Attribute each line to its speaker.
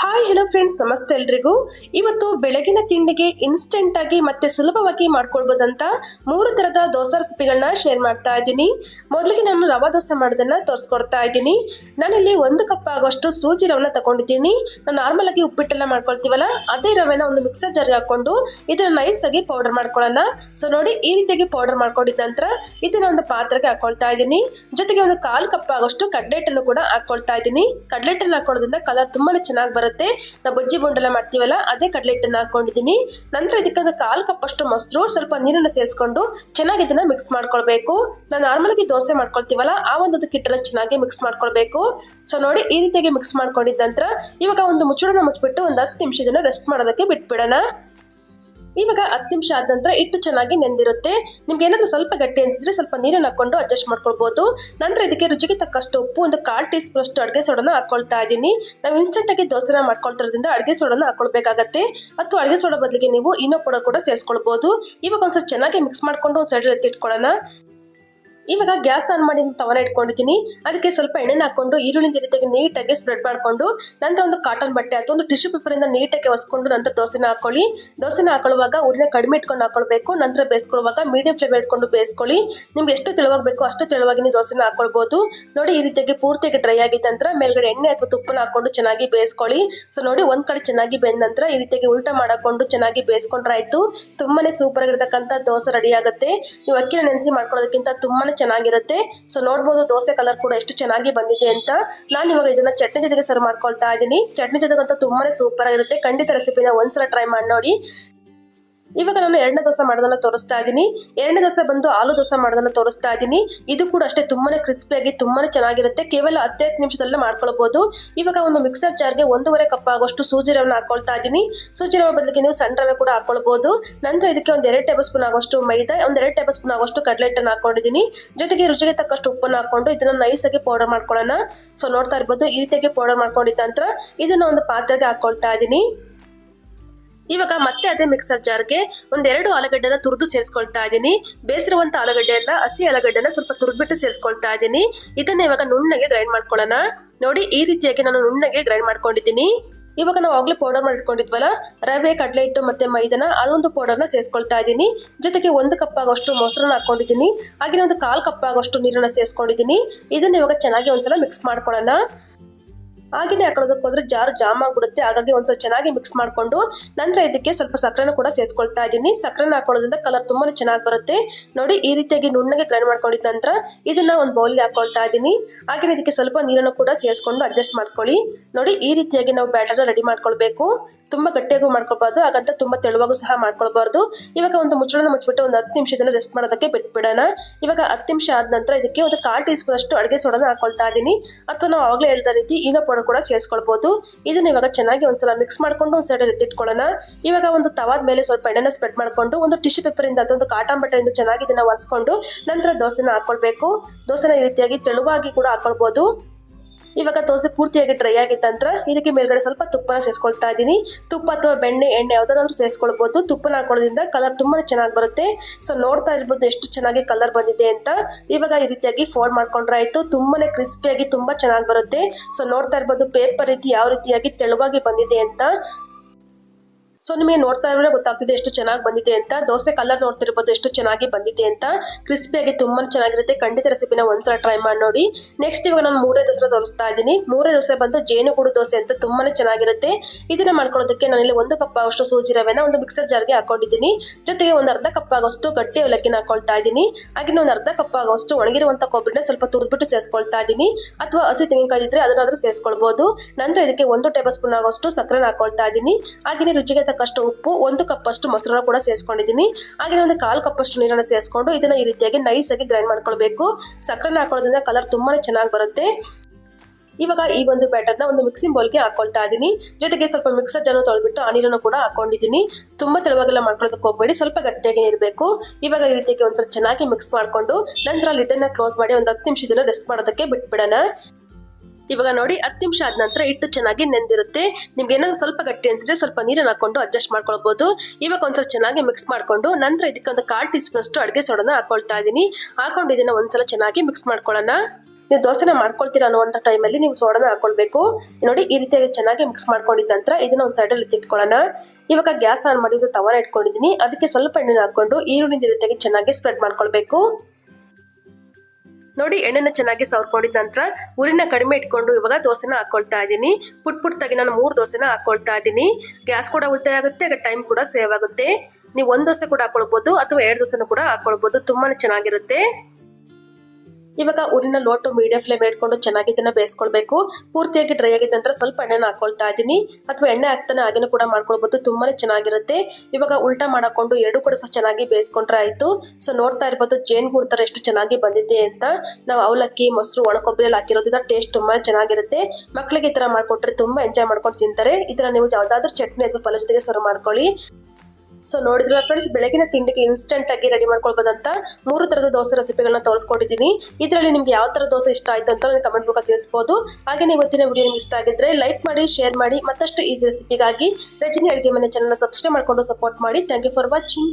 Speaker 1: Hi hello friends ನಮಸ್ತೆ ಎಲ್ರಿಗೂ. ಇವತ್ತು ಬೆಳಗಿನ ತಿಂಡಿಗೆ ಇನ್ಸ್ಟೆಂಟ್ ಆಗಿ ಮತ್ತೆ ಸುಲಭವಾಗಿ ಮಾಡ್ಕೊಳ್ಬೋದಂತ ಮೂರು ತರದ ದೋಸೆ ರೆಸಿಪಿಗಳನ್ನ ಶೇರ್ ಮಾಡ್ತಾ ಇದ್ದೀನಿ. ಮೊದಲಿಗೆ ನಾನು ರವಾ ದೋಸೆ ಮಾಡೋದನ್ನ ತೋರಿಸ್ಕೊಡ್ತಾ ಇದ್ದೀನಿ. ನಾನಿಲ್ಲಿ ಒಂದು ಕಪ್ ಆಗೋಷ್ಟು ಸೂಜಿ ರವನ್ನ ತಗೊಂಡಿದ್ದೀನಿ. ನಾನು ನಾರ್ಮಲ್ ಆಗಿ ಉಪ್ಪಿಟ್ಟೆಲ್ಲ ಮಾಡ್ಕೊಳ್ತೀವಲ್ಲ, ಅದೇ ರವೆನ ಒಂದು ಮಿಕ್ಸರ್ ಜಾರ್ಗೆ ಹಾಕೊಂಡು ಇದನ್ನ ನೈಸ್ ಆಗಿ ಪೌಡರ್ ಮಾಡ್ಕೊಳ್ಳೋಣ. ಸೊ ನೋಡಿ, ಈ ರೀತಿಯಾಗಿ ಪೌಡರ್ ಮಾಡ್ಕೊಂಡಿದ ನಂತರ ಇದನ್ನ ಒಂದು ಪಾತ್ರೆಗೆ ಹಾಕೊಳ್ತಾ ಇದ್ದೀನಿ. ಜೊತೆಗೆ ಒಂದು ಕಾಲ್ ಕಪ್ ಆಗೋಷ್ಟು ಕಡ್ಲೆಟನ್ನು ಕೂಡ ಹಾಕೊಳ್ತಾ ಇದ್ದೀನಿ. ಕಡ್ಲೆಟನ್ನು ಹಾಕೊಳ್ಳೋದ್ರಿಂದ ಕಲರ್ ತುಂಬಾನೇ ಚೆನ್ನಾಗಿ ಬರುತ್ತೆ. ನಾವು ಬಜ್ಜಿ ಬೊಂಡೆಲ್ಲ ಮಾಡ್ತೀವಲ್ಲ, ಅದೇ ಕಡಲೆ ಹಿಟ್ಟನ್ನ ಹಾಕೊಂಡಿದ್ದೀನಿ. ನಂತರ ಇದಕ್ಕೆ ಒಂದು ಕಪ್ಪಷ್ಟು ಮೊಸರು, ಸ್ವಲ್ಪ ನೀರನ್ನು ಸೇರಿಸ್ಕೊಂಡು ಚೆನ್ನಾಗಿ ಇದನ್ನ ಮಿಕ್ಸ್ ಮಾಡ್ಕೊಳ್ಬೇಕು. ನಾವು ನಾರ್ಮಲ್ ಆಗಿ ದೋಸೆ ಮಾಡ್ಕೊಳ್ತೀವಲ್ಲ, ಆ ಒಂದು ಹಿಟ್ಟನ್ನು ಚೆನ್ನಾಗಿ ಮಿಕ್ಸ್ ಮಾಡ್ಕೊಳ್ಬೇಕು. ಸೊ ನೋಡಿ, ಈ ರೀತಿಯಾಗಿ ಮಿಕ್ಸ್ ಮಾಡ್ಕೊಂಡಿದ್ದ ನಂತರ ಇವಾಗ ಒಂದು ಮುಚ್ಚಳನ ಮುಚ್ಚಿಬಿಟ್ಟು ಒಂದು ಹತ್ತು ನಿಮಿಷ ಇದನ್ನ ರೆಸ್ಟ್ ಮಾಡೋದಕ್ಕೆ ಬಿಟ್ಬಿಡೋಣ. ಇವಾಗ ಹತ್ತು ನಿಮಿಷ ಆದ ನಂತರ ಹಿಟ್ಟು ಚೆನ್ನಾಗಿ ನೆಂದಿರುತ್ತೆ. ನಿಮ್ಗೆ ಏನಾದರೂ ಸ್ವಲ್ಪ ಗಟ್ಟಿ ಅನ್ಸಿದ್ರೆ ಸ್ವಲ್ಪ ನೀರನ್ನ ಹಾಕೊಂಡು ಅಡ್ಜಸ್ಟ್ ಮಾಡ್ಕೊಳ್ಬಹುದು ನಂತರ ಇದಕ್ಕೆ ರುಚಿಗೆ ತಕ್ಕಷ್ಟು ಉಪ್ಪು, ಒಂದು ಕಾಲ್ ಟೀ ಸ್ಪೂನ್ ಅಷ್ಟು ಅಡುಗೆ ಸೋಡನ ಹಾಕೊಳ್ತಾ ಇದ್ದೀನಿ. ನಾವು ಇನ್ಸ್ಟೆಂಟ್ ಆಗಿ ದೋಸೆನ ಮಾಡ್ಕೊಳ್ತಿರೋದ್ರಿಂದ ಅಡುಗೆ ಸೋಡನ ಹಾಕೊಳ್ಬೇಕಾಗತ್ತೆ. ಅಥವಾ ಅಡುಗೆ ಸೋಡಾ ಬದಲಿಗೆ ನೀವು ಇನ್ನೋ ಪೌಡರ್ ಕೂಡ ಸೇರಿಸ್ಕೊಳ್ಬೋದು. ಇವಾಗ ಒಂದ್ಸಲ ಚೆನ್ನಾಗಿ ಮಿಕ್ಸ್ ಮಾಡ್ಕೊಂಡು ಸೈಡಲ್ಲಿ ಎತ್ತಿಟ್ಕೊಳ್ಳೋಣ. ಇವಾಗ ಗ್ಯಾಸ್ ಆನ್ ಮಾಡಿ ತವನ ಇಟ್ಕೊಂಡಿದ್ದೀನಿ. ಅದಕ್ಕೆ ಸ್ವಲ್ಪ ಎಣ್ಣೆನ ಹಾಕೊಂಡು ಈರುಳ್ಳಿ ರೀತಿಯಾಗಿ ನೀಟಾಗಿ ಸ್ಪ್ರೆಡ್ ಮಾಡಿಕೊಂಡು ನಂತರ ಒಂದು ಕಾಟನ್ ಬಟ್ಟೆ ಅಥವಾ ಒಂದು ಟಿಶ್ಯೂ ಪೇಪರಿಂದ ನೀಟಾಗಿ ಹೊಸ್ಕೊಂಡು ನಂತರ ದೋಸೆನ ಹಾಕೊಳ್ಳಿ. ದೋಸೆನ ಹಾಕೊಳ್ಳುವಾಗ ಉರಿನ ಕಡಿಮೆ ಇಟ್ಕೊಂಡು ಹಾಕೊಳ್ಬೇಕು. ನಂತರ ಬೇಯಿಸ್ಕೊಳ್ಳುವಾಗ ಮೀಡಿಯಂ ಫ್ಲೇಮ್ ಇಟ್ಕೊಂಡು ಬೇಯಿಸ್ಕೊಳ್ಳಿ. ನಿಮ್ಗೆ ಎಷ್ಟು ತೆಳುವಾಗಬೇಕು ಅಷ್ಟು ತೆಳುವಾಗಿ ನೀವು ದೋಸೆನ ಹಾಕೊಳ್ಬೋದು. ನೋಡಿ ಈ ರೀತಿಯಾಗಿ ಪೂರ್ತಿಯಾಗಿ ಡ್ರೈ ಆಗಿದ್ದ ನಂತರ ಮೇಲ್ಗಡೆ ಎಣ್ಣೆ ಅಥವಾ ತುಪ್ಪನ ಹಾಕೊಂಡು ಚೆನ್ನಾಗಿ ಬೇಯಿಸ್ಕೊಳ್ಳಿ. ಸೊ ನೋಡಿ ಒಂದ್ ಕಡೆ ಚೆನ್ನಾಗಿ ಬೆಂದ ನಂತರ ಈ ರೀತಿಯಾಗಿ ಉಲ್ಟಾ ಮಾಡಿಕೊಂಡು ಚೆನ್ನಾಗಿ ಬೇಯಿಸ್ಕೊಂಡ್ರೆ ಆಯ್ತು. ತುಂಬಾನೇ ಸೂಪರ್ ಆಗಿರ್ತಕ್ಕಂಥ ದೋಸೆ ರೆಡಿ ಆಗುತ್ತೆ. ನೀವು ಅಕ್ಕಿನ ನೆನೆಸಿ ಮಾಡ್ಕೊಳ್ಳೋದಕ್ಕಿಂತ ತುಂಬಾನೇ ಚೆನ್ನಾಗಿರುತ್ತೆ. ಸೊ ನೋಡ್ಬೋದು ದೋಸೆ ಕಲರ್ ಕೂಡ ಎಷ್ಟು ಚೆನ್ನಾಗಿ ಬಂದಿದೆ ಅಂತ. ನಾನು ಇವಾಗ ಇದನ್ನ ಚಟ್ನಿ ಜೊತೆಗೆ ಸರ್ವ್ ಮಾಡ್ಕೊಳ್ತಾ ಇದ್ದೀನಿ ಚಟ್ನಿ ಜೊತೆಗಂತೂ ತುಂಬಾನೇ ಸೂಪರ್ ಆಗಿರುತ್ತೆ. ಖಂಡಿತ ರೆಸಿಪಿನ ಒಂದ್ಸಲ ಟ್ರೈ ಮಾಡಿ ನೋಡಿ. ಇವಾಗ ನಾನು ಎರಡನೇ ದೋಸೆ ಮಾಡೋದನ್ನ ತೋರಿಸ್ತಾ ಇದ್ದೀನಿ ಎರಡನೇ ದೋಸೆ ಬಂದು ಆಲೂ ದೋಸೆ ಮಾಡೋದನ್ನ ತೋರಿಸ್ತಾ ಇದ್ದೀನಿ ಇದು ಕೂಡ ಅಷ್ಟೇ ತುಂಬಾನೇ ಕ್ರಿಸ್ಪಿಯಾಗಿ ತುಂಬಾನೇ ಚೆನ್ನಾಗಿರುತ್ತೆ. ಕೇವಲ ಹತ್ತೈದು ನಿಮಿಷದಲ್ಲೇ ಮಾಡ್ಕೊಳ್ಬಹುದು ಇವಾಗ ಒಂದು ಮಿಕ್ಸರ್ ಜಾರ್ಗೆ ಒಂದೂವರೆ ಕಪ್ ಆಗೋಷ್ಟು ಸೂಜಿ ರವನ್ನ ಹಾಕೊಳ್ತಾ ಇದ್ದೀನಿ ಸೂಜಿ ರವ ಬದಲಿಗೆ ನೀವು ಸಣ್ಣ ರವೆ ಕೂಡ ಹಾಕೊಳ್ಬಹುದು ನಂತರ ಇದಕ್ಕೆ ಒಂದು ಎರಡು ಟೇಬಲ್ ಸ್ಪೂನ್ ಆಗೋಷ್ಟು ಮೈದಾ, ಒಂದ್ ಎರಡು ಟೇಬಲ್ ಸ್ಪೂನ್ ಆಗುವಷ್ಟು ಕಡಲೆ ಹಿಟ್ಟನ್ನು ಹಾಕೊಂಡಿದ್ದೀನಿ ಜೊತೆಗೆ ರುಚಿಗೆ ತಕ್ಕಷ್ಟು ಉಪ್ಪನ್ನು ಹಾಕೊಂಡು ಇದನ್ನ ನೈಸ್ ಆಗಿ ಪೌಡರ್ ಮಾಡ್ಕೊಳ್ಳೋಣ. ಸೊ ನೋಡ್ತಾ ಇರ್ಬೋದು, ಈ ರೀತಿಯಾಗಿ ಪೌಡರ್ ಮಾಡ್ಕೊಂಡಿದ್ದ ನಂತರ ಇದನ್ನ ಒಂದು ಪಾತ್ರೆಗೆ ಹಾಕೊಳ್ತಾ ಇದ್ದೀನಿ ಇವಾಗ ಮತ್ತೆ ಅದೇ ಮಿಕ್ಸರ್ ಜಾರ್ಗೆ ಒಂದೆರಡು ಆಲೂಗಡ್ಡೆನ ತುರಿದು ಸೇರಿಸ್ಕೊಳ್ತಾ ಇದ್ದೀನಿ. ಬೇಸಿರುವಂತ ಆಲೂಗಡ್ಡೆ ಎಲ್ಲ ಹಸಿ ಆಲೂಗಡ್ಡೆನ ಸ್ವಲ್ಪ ತುರಿದ್ಬಿಟ್ಟು ಸೇರಿಸ್ಕೊಳ್ತಾ ಇದ್ದೀನಿ. ಇದನ್ನ ಇವಾಗ ನುಣ್ಣಗೆ ಗ್ರೈಂಡ್ ಮಾಡ್ಕೊಳ್ಳೋಣ. ನೋಡಿ ಈ ರೀತಿಯಾಗಿ ನಾನು ನುಣ್ಣಗೆ ಗ್ರೈಂಡ್ ಮಾಡ್ಕೊಂಡಿದ್ದೀನಿ. ಇವಾಗ ನಾವು ಆಗ್ಲೇ ಪೌಡರ್ ಮಾಡಿಟ್ಕೊಂಡಿದ್ವಲ್ಲ? ರವೆ ಕಡಲೆ ಹಿಟ್ಟು ಮತ್ತೆ ಮೈದನ ಅದೊಂದು ಪೌಡರ್ನ ಸೇರಿಸ್ಕೊಳ್ತಾ ಇದ್ದೀನಿ. ಜೊತೆಗೆ ಒಂದು ಕಪ್ ಆಗೋಷ್ಟು ಮೊಸರನ್ನ ಹಾಕೊಂಡಿದ್ದೀನಿ. ಹಾಗೆ ಒಂದು ಕಾಲ್ ಕಪ್ ಆಗೋಷ್ಟು ನೀರನ್ನ ಸೇರಿಸ್ಕೊಂಡಿದ್ದೀನಿ. ಇದನ್ನ ಇವಾಗ ಚೆನ್ನಾಗಿ ಒಂದ್ಸಲ ಮಿಕ್ಸ್ ಮಾಡ್ಕೊಳ್ಳೋಣ. ಹಾಗೆಯೇ ಹಾಕೊಳ್ಳೋದಕ್ಕೆ ಹೋದ್ರೆ ಜಾರು ಜಾಮ್ ಆಗ್ಬಿಡುತ್ತೆ. ಹಾಗಾಗಿ ಒಂದ್ಸಲ ಚೆನ್ನಾಗಿ ಮಿಕ್ಸ್ ಮಾಡ್ಕೊಂಡು ನಂತರ ಇದಕ್ಕೆ ಸ್ವಲ್ಪ ಸಕ್ಕರೆನ ಕೂಡ ಸೇರಿಸ್ಕೊಳ್ತಾ ಇದ್ದೀನಿ. ಸಕ್ಕರೆನ ಹಾಕೊಳ್ಳೋದ್ರಿಂದ ಕಲರ್ ತುಂಬಾನೇ ಚೆನ್ನಾಗಿ ಬರುತ್ತೆ. ನೋಡಿ, ಈ ರೀತಿಯಾಗಿ ನುಣ್ಣಗೆ ಗ್ರೈಂಡ್ ಮಾಡ್ಕೊಂಡಿದ್ದ ನಂತರ ಇದನ್ನ ಒಂದು ಬೌಲ್ಗೆ ಹಾಕೊಳ್ತಾ ಇದ್ದೀನಿ. ಹಾಗೆ ಇದಕ್ಕೆ ಸ್ವಲ್ಪ ನೀರನ್ನು ಕೂಡ ಸೇರಿಸ್ಕೊಂಡು ಅಡ್ಜಸ್ಟ್ ಮಾಡ್ಕೊಳ್ಳಿ. ನೋಡಿ, ಈ ರೀತಿಯಾಗಿ ನಾವು ಬ್ಯಾಟರ್ನ ರೆಡಿ ಮಾಡ್ಕೊಳ್ಬೇಕು. ತುಂಬಾ ಗಟ್ಟಿಯಾಗೂ ಮಾಡ್ಕೊಳ್ಬಾರ್ದು, ಹಾಗಂತ ತುಂಬಾ ತೆಳುವಾಗೂ ಸಹ ಮಾಡ್ಕೊಳ್ಬಾರ್ದು. ಇವಾಗ ಒಂದು ಮುಚ್ಚಳನ ಮುಚ್ಚಿಬಿಟ್ಟು ಒಂದು ಹತ್ತು ನಿಮಿಷದಲ್ಲಿ ರೆಸ್ಟ್ ಮಾಡೋದಕ್ಕೆ ಬಿಟ್ಬಿಡೋಣ. ಇವಾಗ ಹತ್ತು ನಿಮಿಷ ಆದ ನಂತರ ಇದಕ್ಕೆ ಒಂದು ಕಾಲ್ ಟೀ ಸ್ಪೂನ್ ಅಷ್ಟು ಅಡುಗೆ ಸೋಡನ ಹಾಕೊಳ್ತಾ ಇದ್ದೀನಿ ಅಥವಾ ನಾವು ಆಗ್ಲೇ ಹೇಳಿದ ರೀತಿ ಈನೋ ಪೌಡರ್ ಕೂಡ ಸೇರಿಸ್ಕೊಳ್ಬಹುದು ಇದನ್ನ ಇವಾಗ ಚೆನ್ನಾಗಿ ಒಂದ್ಸಲ ಮಿಕ್ಸ್ ಮಾಡ್ಕೊಂಡು ಒಂದು ಸೈಡಲ್ಲಿ ಎತ್ತಿಟ್ಕೊಳ್ಳೋಣ. ಇವಾಗ ಒಂದು ತವಾದ ಮೇಲೆ ಸ್ವಲ್ಪ ಎಣ್ಣೆನ ಸ್ಪ್ರೆಡ್ ಮಾಡ್ಕೊಂಡು ಒಂದು ಟಿಶ್ಯೂ ಪೇಪರಿಂದ ಅಥವಾ ಒಂದು ಕಾಟನ್ ಬಟ್ಟೆಯಿಂದ ಚೆನ್ನಾಗಿ ಇದನ್ನ ಒರೆಸ್ಕೊಂಡು ನಂತರ ದೋಸೆನ ಹಾಕೊಳ್ಬೇಕು. ದೋಸೆನ ಈ ರೀತಿಯಾಗಿ ತೆಳುವಾಗಿ ಕೂಡ ಹಾಕೊಳ್ಬಹುದು ಇವಾಗ ದೋಸೆ ಪೂರ್ತಿಯಾಗಿ ಡ್ರೈ ಆಗಿದ್ದ ನಂತರ ಇದಕ್ಕೆ ಮೇಲ್ಗಡೆ ಸ್ವಲ್ಪ ತುಪ್ಪನ ಸೇರಿಸ್ಕೊಳ್ತಾ ಇದ್ದೀನಿ. ತುಪ್ಪ ಅಥವಾ ಬೆಣ್ಣೆ, ಎಣ್ಣೆ ಯಾವ್ದಾದ್ರು ಸೇರಿಸ್ಕೊಳ್ಬಹುದು ತುಪ್ಪನ ಹಾಕೊಳ್ಳೋದ್ರಿಂದ ಕಲರ್ ತುಂಬಾ ಚೆನ್ನಾಗಿ ಬರುತ್ತೆ. ಸೊ ನೋಡ್ತಾ ಇರ್ಬೋದು ಎಷ್ಟು ಚೆನ್ನಾಗಿ ಕಲರ್ ಬಂದಿದೆ ಅಂತ. ಇವಾಗ ಈ ರೀತಿಯಾಗಿ ಫೋಲ್ಡ್ ಮಾಡ್ಕೊಂಡ್ರೆ ಆಯ್ತು. ತುಂಬಾನೇ ಕ್ರಿಸ್ಪಿಯಾಗಿ ತುಂಬಾ ಚೆನ್ನಾಗಿ ಬರುತ್ತೆ. ಸೊ ನೋಡ್ತಾ ಇರ್ಬೋದು ಪೇಪರ್ ರೀತಿ ಯಾವ ರೀತಿಯಾಗಿ ತೆಳುವಾಗಿ ಬಂದಿದೆ ಅಂತ. ಸೊ ನಿಮಗೆ ನೋಡ್ತಾ ಇರೋದ್ರೆ ಗೊತ್ತಾಗ್ತಿದೆ ಎಷ್ಟು ಚೆನ್ನಾಗಿ ಬಂದಿದೆ ಅಂತ. ದೋಸೆ ಕಲರ್ ನೋಡ್ತಿರ್ಬೋದು ಎಷ್ಟು ಚೆನ್ನಾಗಿ ಬಂದಿದೆ ಅಂತ. ಕ್ರಿಸ್ಪಿಯಾಗಿ ತುಂಬಾ ಚೆನ್ನಾಗಿರುತ್ತೆ. ಖಂಡಿತ ರೆಸಿಪಿನ ಒಂದ್ಸಲ ಟ್ರೈ ಮಾಡಿ ನೋಡಿ. ನೆಕ್ಸ್ಟ್ ಇವಾಗ ನಾನು ಮೂರೇ ದೋಸೆ ತೋರಿಸ್ತಾ ಇದ್ದೀನಿ. ಮೂರೇ ದೋಸೆ ಬಂದು ಜೇನುಗೂಡು ದೋಸೆ ಅಂತ ತುಂಬಾನೇ ಚೆನ್ನಾಗಿರುತ್ತೆ. ಇದನ್ನ ಮಾಡ್ಕೊಳ್ಳೋದಕ್ಕೆ ನಾನಿಲ್ಲಿ ಒಂದು ಕಪ್ ಆಗೋಷ್ಟು ಸೂಜಿ ರವೆನ ಒಂದು ಮಿಕ್ಸರ್ ಜಾರ್ಗೆ ಹಾಕೊಂಡಿದ್ದೀನಿ. ಜೊತೆಗೆ ಒಂದು ಅರ್ಧ ಕಪ್ ಆಗೋಷ್ಟು ಗಟ್ಟಿ ಅವಲಕ್ಕಿನ ಹಾಕೊಳ್ತಾ ಇದ್ದೀನಿ. ಹಾಗೆ ಒಂದು ಅರ್ಧ ಕಪ್ ಆಗೋಷ್ಟು ಒಣಗಿರುವಂತ ಕೊಬ್ಬರಿನ ಸ್ವಲ್ಪ ತುರ್ದ್ಬಿಟ್ಟು ಸೇರಿಸ್ಕೊಳ್ತಾ ಇದ್ದೀನಿ. ಅಥವಾ ಹಸಿ ತೆಂಗಿನಕಾಯಿ ಇದ್ರೆ ಅದನ್ನಾದ್ರೂ ಸೇರಿಸ್ಕೊಳ್ಬಹುದು ನಂತರ ಇದಕ್ಕೆ ಒಂದು ಟೇಬಲ್ ಸ್ಪೂನ್ ಆಗೋಷ್ಟು ಸಕ್ಕರೆ ಹಾಕೊಳ್ತಾ ಇದ್ದೀನಿ. ಹಾಗೆ ರುಚಿಗೆ ತಕ್ಕಷ್ಟು ಉಪ್ಪು, ಒಂದು ಕಪ್ ಅಷ್ಟು ಮೊಸರನ್ನ ಕೂಡ ಸೇರಿಸ್ಕೊಂಡಿದ್ದೀನಿ ಹಾಗೆ ಒಂದು ಕಾಲು ಕಪ್ ಅಷ್ಟು ನೀರನ್ನು ಸೇರಿಸ್ಕೊಂಡು ಇದನ್ನ ಈ ರೀತಿಯಾಗಿ ನೈಸ್ ಆಗಿ ಗ್ರೈಂಡ್ ಮಾಡ್ಕೊಳ್ಬೇಕು. ಸಕ್ಕರೆನ ಹಾಕೊಳ್ಳೋದ್ರಿಂದ ಕಲರ್ ತುಂಬಾನೇ ಚೆನ್ನಾಗಿ ಬರುತ್ತೆ. ಇವಾಗ ಈ ಒಂದು ಬ್ಯಾಟರ್ನ ಒಂದು ಮಿಕ್ಸಿಂಗ್ ಬೌಲ್ಗೆ ಹಾಕೊಳ್ತಾ ಇದ್ದೀನಿ ಜೊತೆಗೆ ಸ್ವಲ್ಪ ಮಿಕ್ಸರ್ ಜನ ತೊಳೆದ್ಬಿಟ್ಟು ಆ ನೀರನ್ನು ಕೂಡ ಹಾಕೊಂಡಿದ್ದೀನಿ ತುಂಬಾ ತೆಳುವಾಗೆಲ್ಲ ಮಾಡ್ಕೊಳ್ಳೋದಕ್ಕೆ ಹೋಗ್ಬೇಡಿ, ಸ್ವಲ್ಪ ಗಟ್ಟಿಯಾಗಿ ಇರಬೇಕು ಇವಾಗ ಈ ರೀತಿಯಾಗಿ ಒಂದ್ಸಲ ಚೆನ್ನಾಗಿ ಮಿಕ್ಸ್ ಮಾಡ್ಕೊಂಡು ನಂತರ ಲಿಡನ್ನ ಕ್ಲೋಸ್ ಮಾಡಿ ಒಂದು ಹತ್ತು ನಿಮಿಷದಿಂದ ರೆಸ್ಟ್ ಮಾಡೋದಕ್ಕೆ ಬಿಟ್ಬಿಡೋಣ. ಇವಾಗ ನೋಡಿ ಹತ್ತು ನಿಮಿಷ ಆದ ನಂತರ ಹಿಟ್ಟು ಚೆನ್ನಾಗಿ ನೆಂದಿರುತ್ತೆ. ನಿಮ್ಗೆ ಏನಾದ್ರು ಸ್ವಲ್ಪ ಗಟ್ಟಿ ಅನ್ಸಿದ್ರೆ ಸ್ವಲ್ಪ ನೀರನ್ನು ಹಾಕೊಂಡು ಅಡ್ಜಸ್ಟ್ ಮಾಡ್ಕೊಳ್ಬಹುದು ಇವಾಗ ಒಂದ್ಸಲ ಚೆನ್ನಾಗಿ ಮಿಕ್ಸ್ ಮಾಡ್ಕೊಂಡು ನಂತರ ಇದಕ್ಕೆ ಒಂದು ಕಾಲ್ ಟೀ ಸ್ಪೂನ್ ಅಷ್ಟು ಅಡುಗೆ ಸೋಡನ ಹಾಕೊಳ್ತಾ ಇದ್ದೀನಿ ಹಾಕೊಂಡು ಇದನ್ನ ಒಂದ್ಸಲ ಚೆನ್ನಾಗಿ ಮಿಕ್ಸ್ ಮಾಡ್ಕೊಳ್ಳೋಣ. ನೀವು ದೋಸೆನ ಮಾಡ್ಕೊಳ್ತೀರಾ ಅನ್ನುವಂಥ ಟೈಮಲ್ಲಿ ನೀವು ಸೋಡನ ಹಾಕೊಳ್ಬೇಕು. ನೋಡಿ ಈ ರೀತಿಯಾಗಿ ಚೆನ್ನಾಗಿ ಮಿಕ್ಸ್ ಮಾಡ್ಕೊಂಡಿದ್ದ ನಂತರ ಇದನ್ನ ಒಂದು ಸೈಡಲ್ಲಿ ಎತ್ತಿಟ್ಕೊಳ್ಳೋಣ ಇವಾಗ ಗ್ಯಾಸ್ ಆನ್ ಮಾಡಿದ್ದು ತವನ ಇಟ್ಕೊಂಡಿದ್ದೀನಿ ಅದಕ್ಕೆ ಸ್ವಲ್ಪ ಎಣ್ಣೆನ ಹಾಕೊಂಡು ಈರುಳ್ಳಿ ರೀತಿಯಾಗಿ ಚೆನ್ನಾಗಿ ಸ್ಪ್ರೆಡ್ ಮಾಡ್ಕೊಳ್ಬೇಕು. ನೋಡಿ, ಎಣ್ಣೆನ ಚೆನ್ನಾಗಿ ಸವರ್ಕೊಂಡಿದ ನಂತರ ಉರಿನ ಕಡಿಮೆ ಇಟ್ಕೊಂಡು ಇವಾಗ ದೋಸೆನ ಹಾಕೊಳ್ತಾ ಇದ್ದೀನಿ ಪುಟ್ ಪುಟ್ಟಾಗಿ ನಾನು ಮೂರು ದೋಸೆನ ಹಾಕೊಳ್ತಾ ಇದ್ದೀನಿ ಗ್ಯಾಸ್ ಕೂಡ ಉಳಿತಾಯ ಆಗುತ್ತೆ, ಆಗ ಟೈಮ್ ಕೂಡ ಸೇವ್ ಆಗುತ್ತೆ. ನೀವು ಒಂದು ದೋಸೆ ಕೂಡ ಹಾಕೊಳ್ಬೋದು ಅಥವಾ ಎರಡು ದೋಸೆನೂ ಕೂಡ ಹಾಕೊಳ್ಬೋದು, ತುಂಬಾನೇ ಚೆನ್ನಾಗಿರುತ್ತೆ. ಇವಾಗ ಊರಿನ ಲೋಟು ಮೀಡಿಯಂ ಫ್ಲೇಮ್ ಇಟ್ಕೊಂಡು ಚೆನ್ನಾಗಿ ಇದನ್ನ ಬೇಯಿಸ್ಕೊಳ್ಬೇಕು. ಪೂರ್ತಿಯಾಗಿ ಡ್ರೈ ಆಗಿದ ನಂತರ ಸ್ವಲ್ಪ ಎಣ್ಣೆನ ಹಾಕೊಳ್ತಾ ಇದ್ದೀನಿ ಅಥವಾ ಎಣ್ಣೆ ಹಾಕ್ತಾನೆ ಆಗಿನೂ ಕೂಡ ಮಾಡ್ಕೊಳ್ಬಹುದು ತುಂಬಾನೇ ಚೆನ್ನಾಗಿರುತ್ತೆ. ಇವಾಗ ಉಲ್ಟಾ ಮಾಡಿಕೊಂಡು ಎರಡು ಕೂಡ ಸಹ ಚೆನ್ನಾಗಿ ಬೇಯಿಸ್ಕೊಂಡ್ರೆ ಆಯ್ತು. ಸೊ ನೋಡ್ತಾ ಇರ್ಬೋದು ಜೇನ್ ತರ ಎಷ್ಟು ಚೆನ್ನಾಗಿ ಬಂದಿದೆ ಅಂತ. ನಾವು ಅವಲಕ್ಕಿ, ಮೊಸರು ಒಣ ಕೊಬ್ಬರಿ ಎಲ್ಲ ಹಾಕಿರೋದ್ರಿಂದ ಟೇಸ್ಟ್ ತುಂಬಾ ಚೆನ್ನಾಗಿರುತ್ತೆ. ಮಕ್ಕಳಿಗೆ ಈ ತರ ಮಾಡ್ಕೊಟ್ರೆ ತುಂಬಾ ಎಂಜಾಯ್ ಮಾಡ್ಕೊಂಡು ತಿಂತಾರೆ. ಇದರ ನೀವು ಯಾವ್ದಾದ್ರು ಚಟ್ನಿ ಅಥವಾ ಪಲ ಜೊತೆಗೆ ಸರ್ವ್ ಮಾಡ್ಕೊಳ್ಳಿ. ಸೊ ನೋಡಿದ್ರಲ್ಲ ಫ್ರೆಂಡ್ಸ್ ಬೆಳಗಿನ ತಿಂಡಿಗೆ ಇನ್ಸ್ಟೆಂಟ್ ಆಗಿ ರೆಡಿ ಮಾಡ್ಕೊಳ್ಬೋದಂತ ಮೂರು ತರದ ದೋಸೆ ರೆಸಿಪಿಗಳನ್ನ ತೋರಿಸ್ಕೊಟ್ಟಿದ್ದೀನಿ. ಇದರಲ್ಲಿ ನಿಮ್ಗೆ ಯಾವ ತರ ದೋಸೆ ಇಷ್ಟ ಆಯ್ತು ಅಂತ ನನಗೆ ಕಮೆಂಟ್ ಬಾಕ್ಸ್ ತಿಳಿಸಬಹುದು ಹಾಗೆ ಇವತ್ತಿನ ವಿಡಿಯೋ ನಿಮ್ಗೆ ಇಷ್ಟ ಆಗಿದ್ರೆ ಲೈಕ್ ಮಾಡಿ ಶೇರ್ ಮಾಡಿ, ಮತ್ತಷ್ಟು ಈಸಿ ರೆಸಿಪಿಗಾಗಿ ರಜನಿ ಅಡುಗೆ ಮನೆ ಚಾನಲ್ ಸಬ್ಸ್ಕ್ರೈಬ್ ಮಾಡ್ಕೊಂಡು ಸಪೋರ್ಟ್ ಮಾಡಿ. Thank you for watching